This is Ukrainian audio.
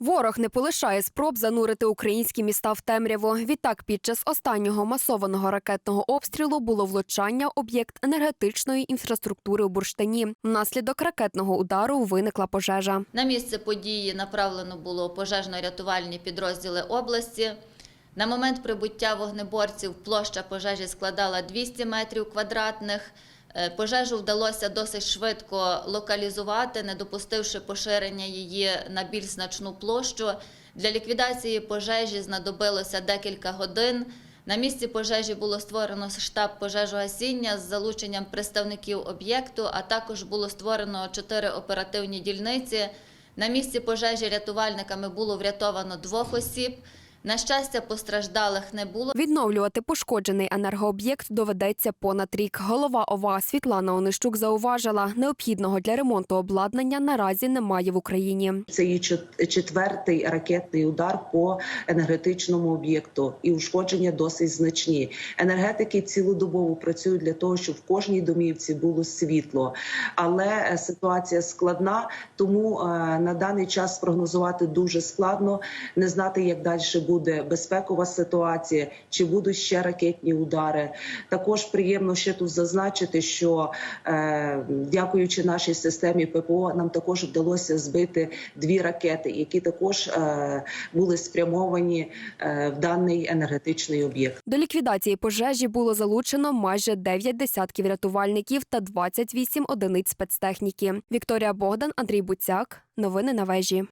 Ворог не полишає спроб занурити українські міста в темряву. Відтак, під час останнього масованого ракетного обстрілу було влучання об'єкт енергетичної інфраструктури у бурштині. Внаслідок ракетного удару виникла пожежа. На місце події направлено було пожежно-рятувальні підрозділи області. На момент прибуття вогнеборців площа пожежі складала 200 метрів квадратних. Е, Пожежу вдалося досить швидко локалізувати, не допустивши поширення її на більш значну площу. Для ліквідації пожежі знадобилося декілька годин. На місці пожежі було створено штаб пожежогасіння з залученням представників об'єкту, а також було створено чотири оперативні дільниці. На місці пожежі рятувальниками було врятовано двох осіб. На щастя, постраждалих не було. Відновлювати пошкоджений енергооб'єкт доведеться понад рік. Голова ОВА Світлана Онищук зауважила, необхідного для ремонту обладнання наразі немає в Україні. Це є четвертий ракетний удар по енергетичному об'єкту, і ушкодження досить значні. Енергетики цілодобово працюють для того, щоб в кожній домівці було світло. Але е, ситуація складна, тому е, на даний час спрогнозувати дуже складно, не знати, як далі буде безпекова ситуація, чи будуть ще ракетні удари. Також приємно ще тут зазначити, що е, дякуючи нашій системі ППО, нам також вдалося збити дві ракети, які також е, були спрямовані е, в даний енергетичний об'єкт. До ліквідації пожежі було залучено майже 9 десятків рятувальників та 28 одиниць спецтехніки. Вікторія Богдан, Андрій Буцяк. Новини на вежі.